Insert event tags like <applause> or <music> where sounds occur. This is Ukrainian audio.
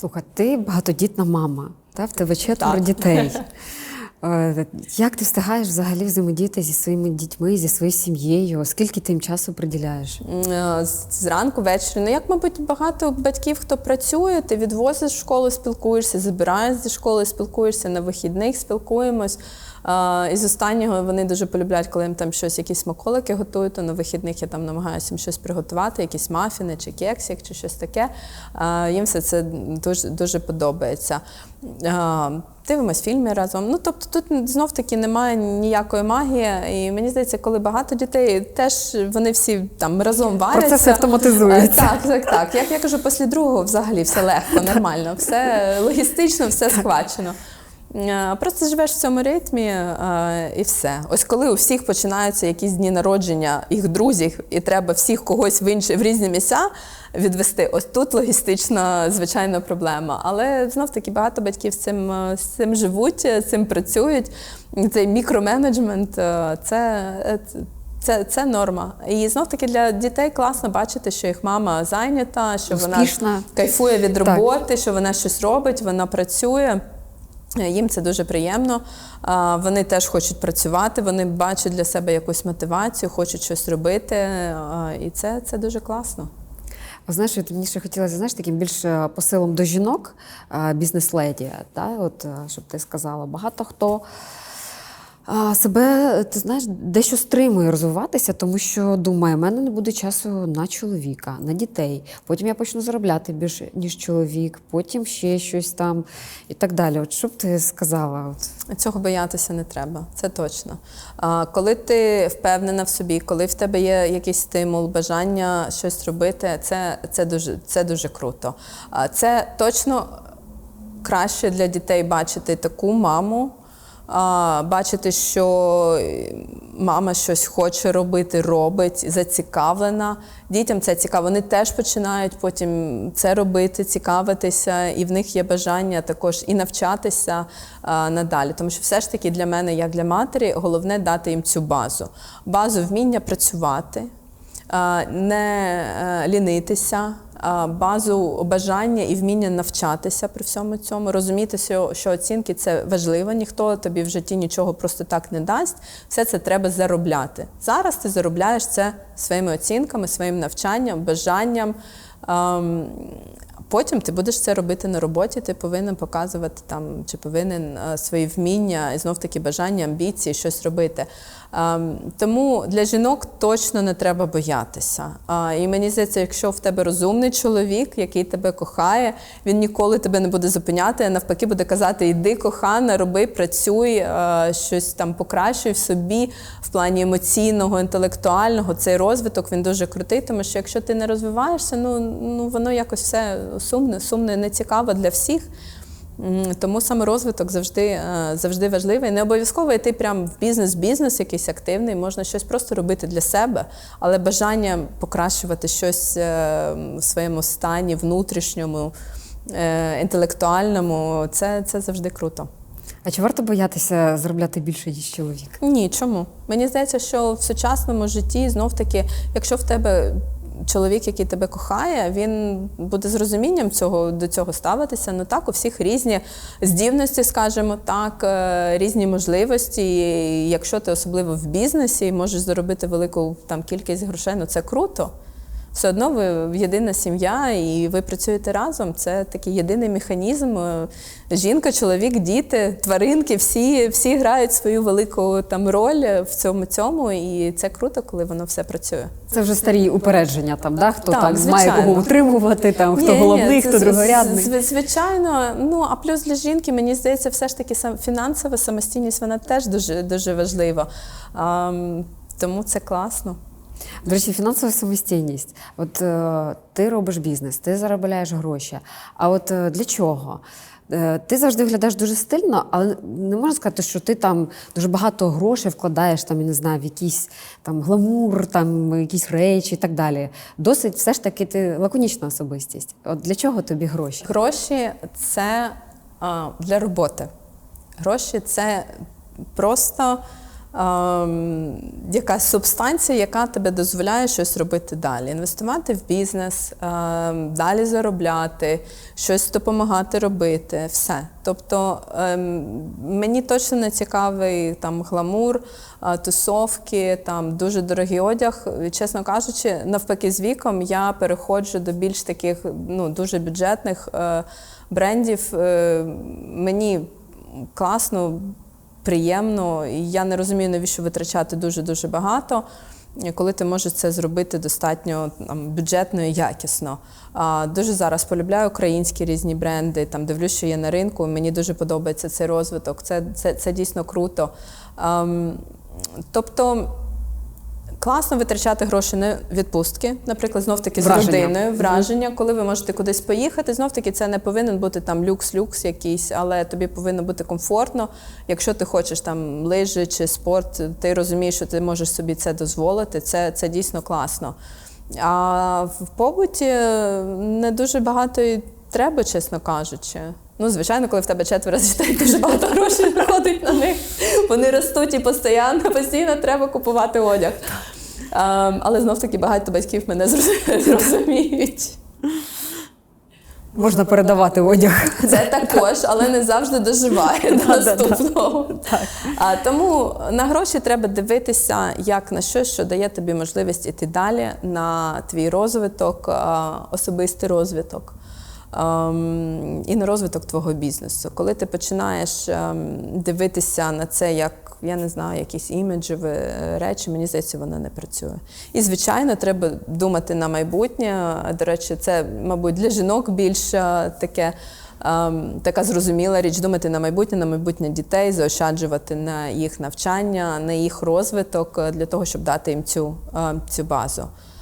Слухай, ти багатодітна мама, та? в тебе четверо Так. дітей. <laughs> Е, Як ти встигаєш взагалі взаємодіяти зі своїми дітьми, зі своєю сім'єю? Скільки ти їм часу приділяєш? Е, Зранку, ввечері. Ну, як, мабуть, багато батьків, хто працює, ти відвозиш в школу, спілкуєшся, забираєш зі школи, спілкуєшся на вихідних, спілкуємось. Із останнього вони дуже полюбляють, коли їм там щось, якісь смаколики готують, то на вихідних я там намагаюся їм щось приготувати, якісь мафіни чи кексик, чи щось таке. Їм все це дуже, дуже подобається. Дивимось фільми разом. Ну тобто тут знов таки немає ніякої магії. І мені здається, коли багато дітей, теж вони всі там разом варяться. Процеси автоматизуються. Так, так, так. Як я кажу, після другого взагалі все легко, нормально, все логістично, все схвачено. Е, Просто живеш в цьому ритмі е, і все. Ось коли у всіх починаються якісь дні народження їх друзів, і треба всіх когось в інші в різні місця відвести. Ось тут логістична звичайно проблема. Але знов таки багато батьків з цим, е, з цим живуть, з цим працюють. Цей мікроменеджмент це. це, це норма. І знов таки для дітей класно бачити, що їх мама зайнята, що Успішна. вона кайфує від Так. роботи, що вона щось робить, вона працює. Їм це дуже приємно. Вони теж хочуть працювати, вони бачать для себе якусь мотивацію, хочуть щось робити. І це, це дуже класно. Знаєш, я мені ще хотіла знаєш, таким більш е, посилом до жінок, е, бізнес-леді? От, е, щоб ти сказала, багато хто себе, ти знаєш, дещо стримує розвиватися, тому що думає, в мене не буде часу на чоловіка, на дітей. Потім я почну заробляти більше, ніж чоловік, потім ще щось там і так далі. От що б ти сказала? От. Цього боятися не треба, це точно. А, Коли ти впевнена в собі, коли в тебе є якийсь стимул, бажання щось робити, це, це, дуже, це дуже круто. А, Це точно краще для дітей бачити таку маму. А, Бачити, що мама щось хоче робити, робить, зацікавлена. Дітям це цікаво. Вони теж починають потім це робити, цікавитися, і в них є бажання також і навчатися а, надалі. Тому що все ж таки для мене, як для матері, головне дати їм цю базу. Базу вміння працювати, а, не е, лінитися, базу бажання і вміння навчатися при всьому цьому, розуміти, що, оцінки це важливо, ніхто тобі в житті нічого просто так не дасть. Все це треба заробляти. Зараз ти заробляєш це своїми оцінками, своїм навчанням, бажанням. Потім ти будеш це робити на роботі, ти повинен показувати там, чи повинен е, свої вміння і знов таки бажання, амбіції, щось робити. Ем, Тому для жінок точно не треба боятися. І мені здається, якщо в тебе розумний чоловік, який тебе кохає, він ніколи тебе не буде зупиняти, а навпаки буде казати: йди, кохана, роби, працюй, е, щось там покращуй в собі в плані емоційного, інтелектуального. Цей розвиток він дуже крутий, тому що якщо ти не розвиваєшся, ну, ну воно якось все сумне, сумне, не цікаво для всіх. Тому саме розвиток завжди, е, завжди важливий. Не обов'язково йти прямо в бізнес-бізнес якийсь активний, можна щось просто робити для себе, але бажання покращувати щось е, в своєму стані, внутрішньому, е, інтелектуальному, це, це завжди круто. А чи варто боятися заробляти більше, ніж чоловік? Ні, чому? Мені здається, що в сучасному житті знов таки, якщо в тебе чоловік, який тебе кохає, він буде з розумінням цього до цього ставитися. Ну так, у всіх різні здібності, скажімо так, е, різні можливості. І якщо ти особливо в бізнесі можеш заробити велику там кількість грошей, ну це круто. Все одно ви єдина сім'я, і ви працюєте разом. Це такий єдиний механізм. Е, Жінка, чоловік, діти, тваринки, всі, всі грають свою велику там роль в цьому цьому, і це круто, коли воно все працює. Це вже старі упередження, там, да? хто Так, там має кого утримувати, там, хто Ні, ні, головний, це хто другорядний. Звичайно, ну а плюс для жінки, мені здається, все ж таки сам фінансова самостійність вона теж дуже дуже важлива. А, тому це класно. До речі, фінансова самостійність. От е, ти робиш бізнес, ти заробляєш гроші. А от е, для чого? Е, ти завжди виглядаєш дуже стильно, але не можна сказати, що ти там дуже багато грошей вкладаєш там, я не знаю, в якийсь там гламур, там якісь речі і так далі. Досить все ж таки ти лаконічна особистість. От для чого тобі гроші? Гроші це а, для роботи. Гроші це просто якась субстанція, яка тебе дозволяє щось робити далі. Інвестувати в бізнес, ем, далі заробляти, щось допомагати робити, все. Тобто ем, мені точно не цікавий там гламур, е, тусовки, там дуже дорогий одяг. Чесно кажучи, навпаки, з віком я переходжу до більш таких ну, дуже бюджетних е, брендів. Е, мені класно, приємно, і я не розумію, навіщо витрачати дуже-дуже багато. Коли ти можеш це зробити достатньо там, бюджетно і якісно. А, дуже зараз полюбляю українські різні бренди, там дивлюсь, що є на ринку. Мені дуже подобається цей розвиток. Це, це, це дійсно круто. А, тобто класно витрачати гроші на відпустки, наприклад, знов таки з родиною, враження, коли ви можете кудись поїхати. Знов таки це не повинен бути там люкс-люкс якийсь, але тобі повинно бути комфортно. Якщо ти хочеш там лижі чи спорт, ти розумієш, що ти можеш собі це дозволити. Це, це дійсно класно. А в побуті не дуже багато і треба, чесно кажучи. Ну, звичайно, коли в тебе четверо дітей, дуже багато грошей <laughs> виходить на них. Вони ростуть і постійно, постійно треба купувати одяг. Ем, але знов таки багато батьків мене зроз- <laughs> зрозуміють. Можна передавати одяг. Це також, але не завжди доживає до <laughs> наступного. А, тому на гроші треба дивитися як на щось, що дає тобі можливість іти далі на твій розвиток, особистий розвиток. Ем, І на розвиток твого бізнесу. Коли ти починаєш ем, дивитися на це як, я не знаю, якісь іміджеві речі, мені здається, воно не працює. І, звичайно, треба думати на майбутнє. До речі, це, мабуть, для жінок більш е, таке. ем, Така зрозуміла річ думати на майбутнє, на майбутнє дітей, заощаджувати на їх навчання, на їх розвиток е, для того, щоб дати їм цю, е, цю базу.